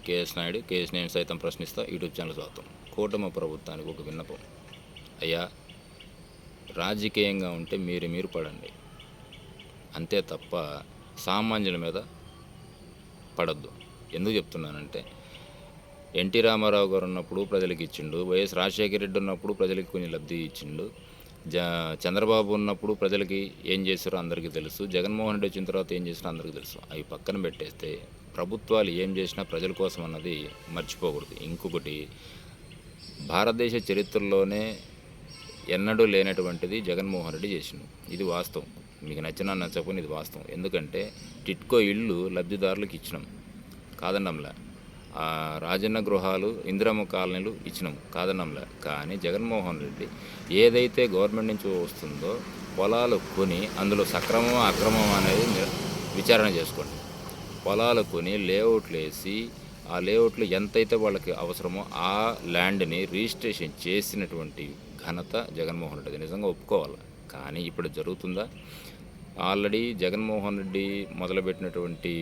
మీ KS Naidu KS నేను సైతం ప్రశ్నిస్తా. యూట్యూబ్ ఛానల్ స్వాగతం. కూటమి ప్రభుత్వానికి ఒక విన్నపం. అయ్యా రాజకీయంగా ఉంటే మీరు మీరు పడండి. అంతే తప్ప సామాన్యుల మీద పడద్దు. ఎందుకు చెప్తున్నానంటే ఎన్టీ రామారావు గారు ఉన్నప్పుడు ప్రజలకు ఇచ్చిండు వైఎస్ రాజశేఖర రెడ్డి ఉన్నప్పుడు ప్రజలకి కొన్ని లబ్ధి ఇచ్చిండు. జ చంద్రబాబు ఉన్నప్పుడు ప్రజలకి ఏం చేశారో అందరికీ తెలుసు. జగన్మోహన్ రెడ్డి వచ్చిన తర్వాత ఏం చేసినా అందరికీ తెలుసు. అవి పక్కన పెట్టేస్తే ప్రభుత్వాలు ఏం చేసినా ప్రజల కోసం అన్నది మర్చిపోకూడదు. ఇంకొకటి భారతదేశ చరిత్రలోనే ఎన్నడూ లేనటువంటిది జగన్మోహన్ రెడ్డి చేసిండు. ఇది వాస్తవం. మీకు నచ్చినా నచ్చకపోయినా ఇది వాస్తవం. ఎందుకంటే టిట్కో ఇళ్ళు లబ్ధిదారులకు ఇచ్చినాం. కాదన్నంలా రాజన్న గృహాలు ఇందిరమ్మ కాలనీలు ఇచ్చినాము కాదనంలే. కానీ జగన్మోహన్ రెడ్డి ఏదైతే గవర్నమెంట్ నుంచి వస్తుందో పొలాలు కొని అందులో సక్రమం అక్రమం అనేది విచారణ చేసుకోండి. పొలాలు కొని లేఅవుట్లు వేసి ఆ లేఅవుట్లు ఎంతైతే వాళ్ళకి అవసరమో ఆ ల్యాండ్ని రిజిస్ట్రేషన్ చేసినటువంటి ఘనత జగన్మోహన్ రెడ్డి నిజంగా ఒప్పుకోవాలి? కానీ ఇప్పుడు జరుగుతుందా? ఆల్రెడీ జగన్మోహన్ రెడ్డి మొదలుపెట్టినటువంటి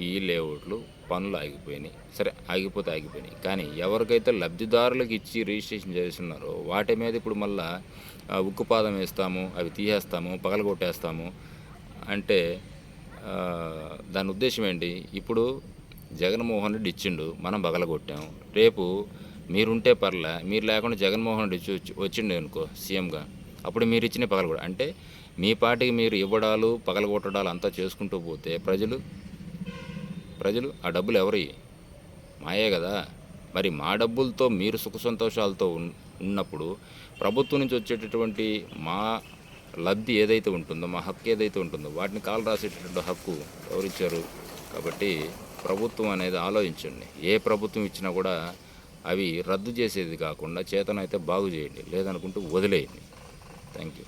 ఈ లేఅవుట్లు పనులు ఆగిపోయినాయి. సరే ఆగిపోతే ఆగిపోయినాయి. కానీ ఎవరికైతే లబ్ధిదారులకు ఇచ్చి రిజిస్ట్రేషన్ చేస్తున్నారో వాటి మీద ఇప్పుడు మళ్ళా ఉక్కుపాదం వేస్తాము అవి తీసేస్తాము పగలగొట్టేస్తాము అంటే దాని ఉద్దేశం ఏంటి? ఇప్పుడు జగన్మోహన్ రెడ్డి ఇచ్చిండు మనం పగలగొట్టాము రేపు మీరుంటే పర్లే మీరు లేకుండా జగన్మోహన్ రెడ్డి వచ్చి- వచ్చి- వచ్చిండు అనుకో సీఎంగా అప్పుడు మీరు ఇచ్చిన పగలగొడ అంటే మీ పార్టీకి మీరు ఇవ్వడాలు పగలగొట్టడాలు అంతా చేసుకుంటూ పోతే ప్రజలు ప్రజలు ఆ డబ్బులు ఎవరి? మాయే కదా. మరి మా డబ్బులతో మీరు సుఖ సంతోషాలతో ఉన్నప్పుడు ప్రభుత్వం నుంచి వచ్చేటటువంటి మా లబ్ధి ఏదైతే ఉంటుందో మా హక్కు ఏదైతే ఉంటుందో వాటిని కాలు రాసేటటువంటి హక్కు ఎవరిచ్చారు? కాబట్టి ప్రభుత్వం అనేది ఆలోచించండి. ఏ ప్రభుత్వం ఇచ్చినా కూడా అవి రద్దు చేసేది కాకుండా చేతనైతే బాగు చేయండి. లేదనుకుంటూ వదిలేయండి. Thank you